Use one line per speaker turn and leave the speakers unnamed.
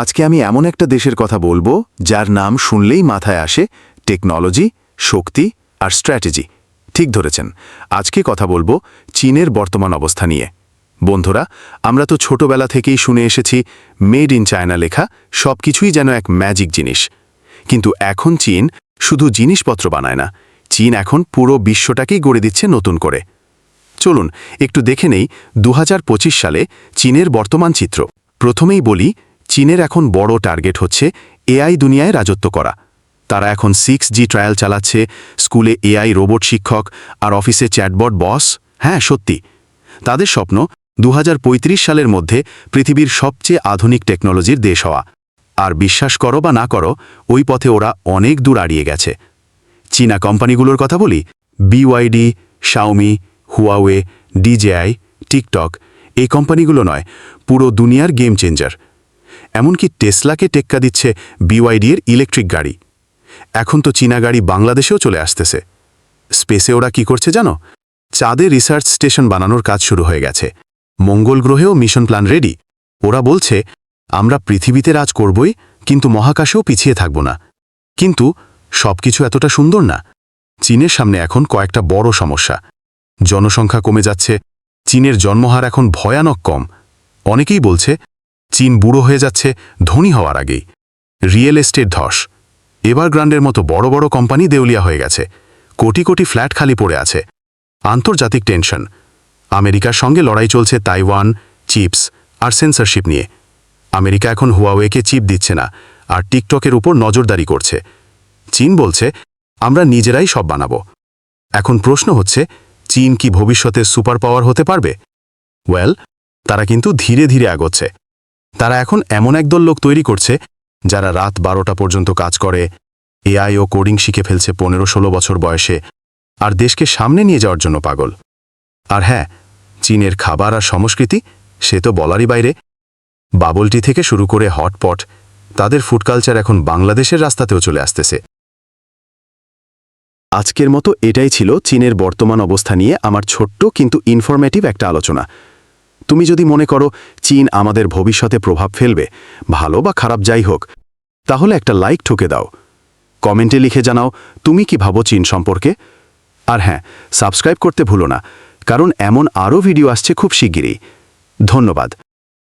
আজকে আমি এমন একটা দেশের কথা বলব, যার নাম শুনলেই মাথায় আসে, টেকনোলজি, শক্তি আর স্ট্র্যাটেজি। ঠিক ধরেছেন। আজকে কথা বলব চীনের বর্তমান অবস্থা নিয়ে। বন্ধুরা, আমরা তো ছোটবেলা থেকেই শুনে এসেছি, মেড ইন চায়না লেখা সব কিছুই যেন এক ম্যাজিক জিনিস। কিন্তু এখন চীন শুধু জিনিসপত্র বানায় না, চীন এখন পুরো বিশ্বটাকেই গড়ে দিচ্ছে নতুন করে। চলুন, একটু দেখে নেই দু হাজার পঁচিশ সালে চীনের বর্তমান চিত্র। প্রথমেই বলি চীনের এখন বড় টার্গেট হচ্ছে এআই দুনিয়ায় রাজত্ব করা। তারা এখন সিক্স জি ট্রায়াল চালাচ্ছে, স্কুলে এআই রোবট শিক্ষক আর অফিসে চ্যাটবট বস। হ্যাঁ সত্যি। তাদের স্বপ্ন দু হাজার পঁয়ত্রিশ সালের মধ্যে পৃথিবীর সবচেয়ে আধুনিক টেকনোলজির দেশ হওয়া। আর বিশ্বাস করো বা না করো, ওই পথে ওরা অনেক দূর আড়িয়ে গেছে। চীনা কোম্পানিগুলোর কথা বলি, BYD, Xiaomi, Huawei, DJI, TikTok, এই কোম্পানিগুলো নয়, পুরো দুনিয়ার গেম চেঞ্জার। এমনকি টেসলাকে টেক্কা দিচ্ছে বিওয়াইডি এর ইলেকট্রিক গাড়ি। এখন তো চীনা গাড়ি বাংলাদেশেও চলে আসতেছে। স্পেসে ওরা কি করছে জানো? চাঁদে রিসার্চ স্টেশন বানানোর কাজ শুরু হয়ে গেছে। মঙ্গল গ্রহেও মিশন প্ল্যান রেডি। ওরা বলছে, আমরা পৃথিবীতে রাজ করবই, কিন্তু মহাকাশেও পিছিয়ে থাকব না। কিন্তু সবকিছু এতটা সুন্দর না। চীনের সামনে এখন কয়েকটা বড় সমস্যা। জনসংখ্যা কমে যাচ্ছে। চীনের জন্মহার এখন ভয়ানক কম। অনেকেই বলছে চীন বুড়ো হয়ে যাচ্ছে, ধনী হওয়ার আগেই। রিয়েল এস্টেট ধস। এবার গ্রান্ডের মতো বড় বড় কোম্পানি দেউলিয়া হয়ে গেছে। কোটি কোটি ফ্ল্যাট খালি পড়ে আছে। আন্তর্জাতিক টেনশন। আমেরিকার সঙ্গে লড়াই চলছে তাইওয়ান, চিপস আর সেন্সরশিপ নিয়ে। আমেরিকা এখন হুয়াওয়েকে চিপ দিচ্ছে না, আর টিকটকের উপর নজরদারি করছে। চীন বলছে, আমরা নিজেরাই সব বানাবো। এখন প্রশ্ন হচ্ছে, চীন কি ভবিষ্যতে সুপার পাওয়ার হতে পারবে? ওয়েল, তারা কিন্তু ধীরে ধীরে আgoচ্ছে তারা এখন এমন একদল লোক তৈরি করছে, যারা রাত বারোটা পর্যন্ত কাজ করে, এআই ও কোডিং শিখে ফেলছে পনেরো ষোলো বছর বয়সে, আর দেশকে সামনে নিয়ে যাওয়ার জন্য পাগল। আর হ্যাঁ চীনের খাবার আর সংস্কৃতি, সে তো বলারই বাইরে। বাবলটি থেকে শুরু করে হটপট, তাদের ফুড কালচার এখন বাংলাদেশের রাস্তাতেও চলে আসতেছে। আজকের মতো এটাই ছিল চীনের বর্তমান অবস্থা নিয়ে আমার ছোট্ট কিন্তু ইনফরমেটিভ একটা আলোচনা। তুমি যদি মনে করো চীন আমাদের ভবিষ্যতে প্রভাব ফেলবে, ভালো বা খারাপ যাই হোক, তাহলে একটা লাইক ঠুকে দাও। কমেন্টে লিখে জানাও, তুমি কি ভাবো চীন সম্পর্কে? আর হ্যাঁ সাবস্ক্রাইব করতে ভুলো না, কারণ এমন আরও ভিডিও আসছে খুব শিগগিরই। ধন্যবাদ।